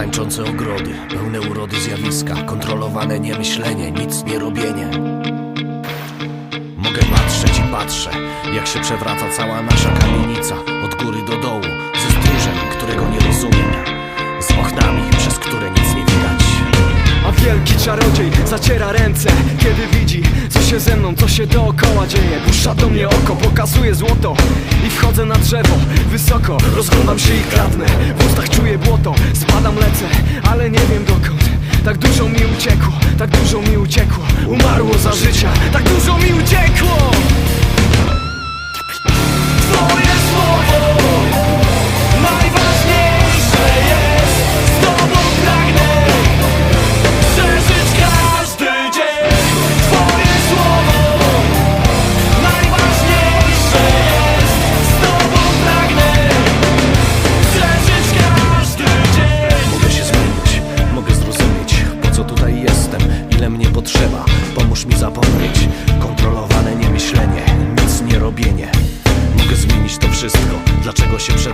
Krzyczące ogrody, pełne urody zjawiska Kontrolowane niemyślenie, nic nie robienie. Mogę patrzeć i patrzę Jak się przewraca cała nasza kamienica Od góry do dołu, ze stróżem, którego nie rozumiem Z oknami, przez które nic nie widać. A wielki czarodziej zaciera ręce Kiedy widzi, co się ze mną, co się dookoła dzieje. Puszcza do mnie oko, pokazuje złoto I wchodzę na drzewo, wysoko. Rozglądam się i kradnę, w ustach czuję błoto Lecę, ale nie wiem dokąd. Tak dużo mi uciekło, tak dużo mi uciekło. Umarło za życia, tak dużo mi uciekło Pomóż mi zapomnieć. Kontrolowane niemyślenie, nic nie robienie. Mogę zmienić to wszystko. Dlaczego się prze...